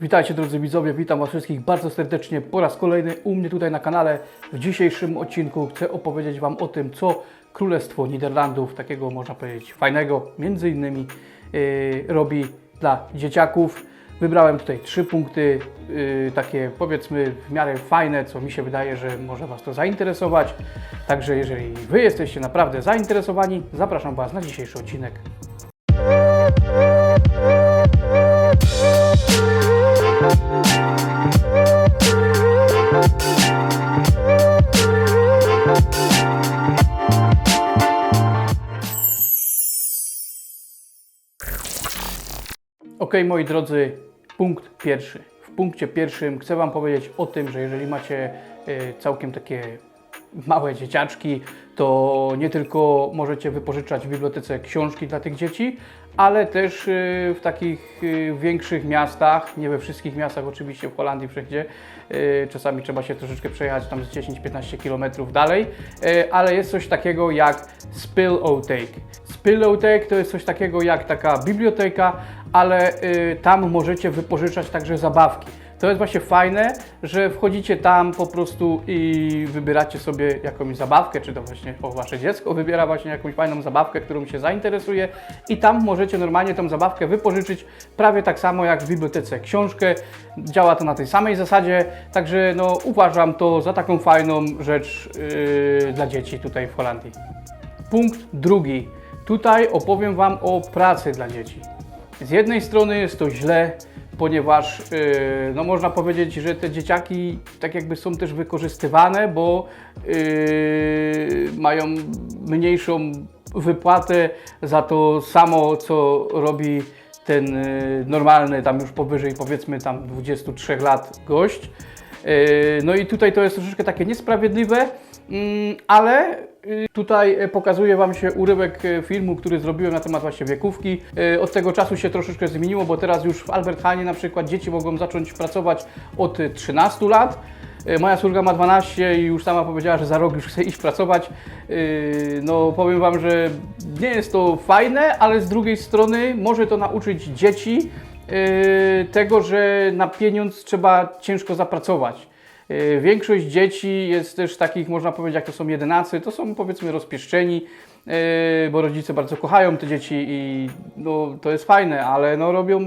Witajcie drodzy widzowie, witam Was wszystkich bardzo serdecznie po raz kolejny u mnie tutaj na kanale. W dzisiejszym odcinku chcę opowiedzieć Wam o tym, co Królestwo Niderlandów, takiego można powiedzieć fajnego, między innymi yy, robi dla dzieciaków. Wybrałem tutaj trzy punkty, yy, takie powiedzmy w miarę fajne, co mi się wydaje, że może Was to zainteresować. Także jeżeli Wy jesteście naprawdę zainteresowani, zapraszam Was na dzisiejszy odcinek. Ok, moi drodzy, punkt pierwszy. W punkcie pierwszym chcę Wam powiedzieć o tym, że jeżeli macie e, całkiem takie małe dzieciaczki, to nie tylko możecie wypożyczać w bibliotece książki dla tych dzieci, ale też e, w takich e, większych miastach, nie we wszystkich miastach oczywiście, w Holandii wszędzie, czasami trzeba się troszeczkę przejechać tam z 10-15 km dalej, ale jest coś takiego jak Spillotake. Spillotake to jest coś takiego jak taka biblioteka, ale y, tam możecie wypożyczać także zabawki. To jest właśnie fajne, że wchodzicie tam po prostu i wybieracie sobie jakąś zabawkę, czy to właśnie o, wasze dziecko wybiera właśnie jakąś fajną zabawkę, którą się zainteresuje i tam możecie normalnie tą zabawkę wypożyczyć prawie tak samo jak w bibliotece książkę. Działa to na tej samej zasadzie, także no, uważam to za taką fajną rzecz yy, dla dzieci tutaj w Holandii. Punkt drugi. Tutaj opowiem Wam o pracy dla dzieci. Z jednej strony jest to źle, ponieważ yy, no można powiedzieć, że te dzieciaki tak jakby są też wykorzystywane, bo yy, mają mniejszą wypłatę za to samo, co robi ten yy, normalny, tam już powyżej powiedzmy tam 23 lat gość. Yy, No i tutaj to jest troszeczkę takie niesprawiedliwe, mm, ale tutaj e, pokazuje Wam się urywek e, filmu, który zrobiłem na temat właśnie wiekówki. E, Od tego czasu się troszeczkę zmieniło, bo teraz już w Albert Hanie na przykład dzieci mogą zacząć pracować od e, 13 lat. Moja córka ma 12 i już sama powiedziała, że za rok już chce iść pracować. No powiem Wam, że nie jest to fajne, ale z drugiej strony może to nauczyć dzieci tego, że na pieniądz trzeba ciężko zapracować. E, Większość dzieci jest też takich, można powiedzieć, jak to są jedynacy, to są powiedzmy rozpieszczeni, e, bo rodzice bardzo kochają te dzieci i no, to jest fajne, ale no, robią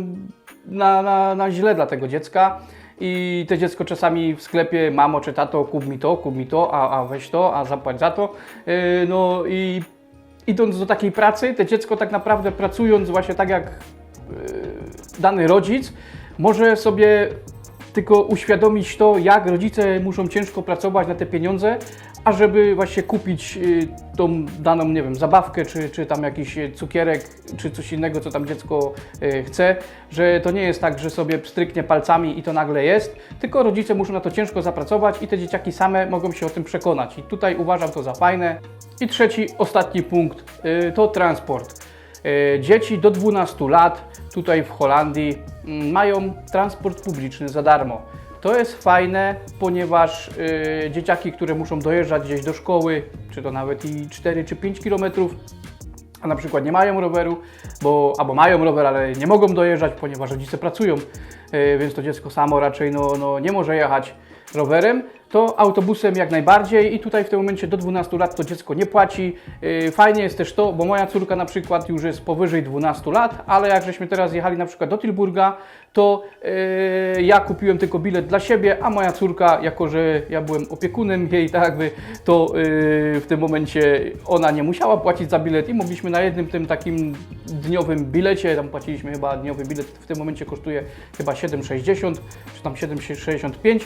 na, na, na źle dla tego dziecka. I te dziecko czasami w sklepie, mamo czy tato, kup mi to, kup mi to, a, a weź to, a zapłać za to. E, No i idąc do takiej pracy, te dziecko tak naprawdę pracując właśnie tak jak dany rodzic, może sobie tylko uświadomić to, jak rodzice muszą ciężko pracować na te pieniądze, ażeby właśnie kupić y, tą daną, nie wiem, zabawkę, czy, czy tam jakiś y, cukierek, czy coś innego, co tam dziecko y, chce, że to nie jest tak, że sobie stryknie palcami i to nagle jest, tylko rodzice muszą na to ciężko zapracować i te dzieciaki same mogą się o tym przekonać. I tutaj uważam to za fajne. I trzeci, ostatni punkt, to transport. Dzieci do 12 lat tutaj w Holandii mają transport publiczny za darmo. To jest fajne, ponieważ e, dzieciaki, które muszą dojeżdżać gdzieś do szkoły, czy to nawet i 4 czy 5 kilometrów, a na przykład nie mają roweru, bo, albo mają rower, ale nie mogą dojeżdżać, ponieważ rodzice pracują, e, więc to dziecko samo raczej no, no, nie może jechać rowerem, to autobusem jak najbardziej i tutaj w tym momencie do 12 lat to dziecko nie płaci. Yy, Fajnie jest też to, bo moja córka na przykład już jest powyżej 12 lat, ale jak żeśmy teraz jechali na przykład do Tilburga, to yy, ja kupiłem tylko bilet dla siebie, a moja córka, jako że ja byłem opiekunem jej, tak jakby, to yy, w tym momencie ona nie musiała płacić za bilet i mogliśmy na jednym tym takim dniowym bilecie, tam płaciliśmy chyba dniowy bilet, w tym momencie kosztuje chyba 7,60 czy tam 7,65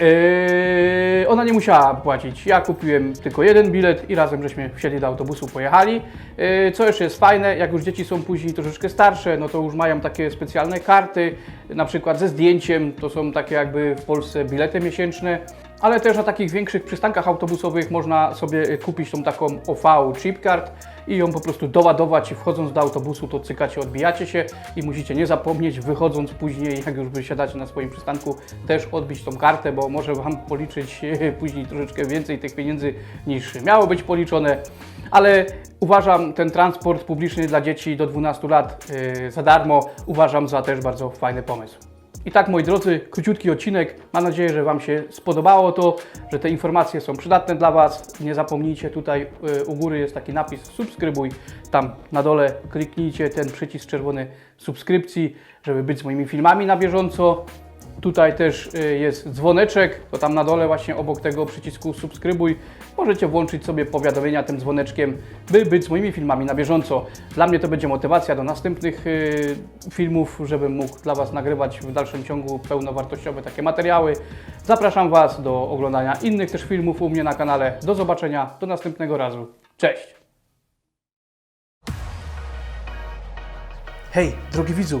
Yy, ona nie musiała płacić. Ja kupiłem tylko jeden bilet i razem żeśmy wsiedli do autobusu, pojechali. Yy, co jeszcze jest fajne, jak już dzieci są później troszeczkę starsze, no to już mają takie specjalne karty, na przykład ze zdjęciem, to są takie jakby w Polsce bilety miesięczne. Ale też na takich większych przystankach autobusowych można sobie kupić tą taką OV chip card i ją po prostu doładować i wchodząc do autobusu to cykacie, odbijacie się i musicie nie zapomnieć wychodząc później, jak już wysiadacie na swoim przystanku, też odbić tą kartę, bo może Wam policzyć później troszeczkę więcej tych pieniędzy niż miało być policzone, ale uważam ten transport publiczny dla dzieci do 12 lat e, za darmo, uważam za też bardzo fajny pomysł. I tak, moi drodzy, króciutki odcinek. Mam nadzieję, że Wam się spodobało to, że te informacje są przydatne dla Was. Nie zapomnijcie, tutaj y, u góry jest taki napis subskrybuj. Tam na dole kliknijcie ten przycisk czerwony subskrypcji, żeby być z moimi filmami na bieżąco. Tutaj też y, jest dzwoneczek, to tam na dole właśnie obok tego przycisku subskrybuj możecie włączyć sobie powiadomienia tym dzwoneczkiem, by być z moimi filmami na bieżąco. Dla mnie to będzie motywacja do następnych y, filmów, żebym mógł dla Was nagrywać w dalszym ciągu pełnowartościowe takie materiały. Zapraszam Was do oglądania innych też filmów u mnie na kanale. Do zobaczenia, do następnego razu. Cześć! Hej, drogi widzu,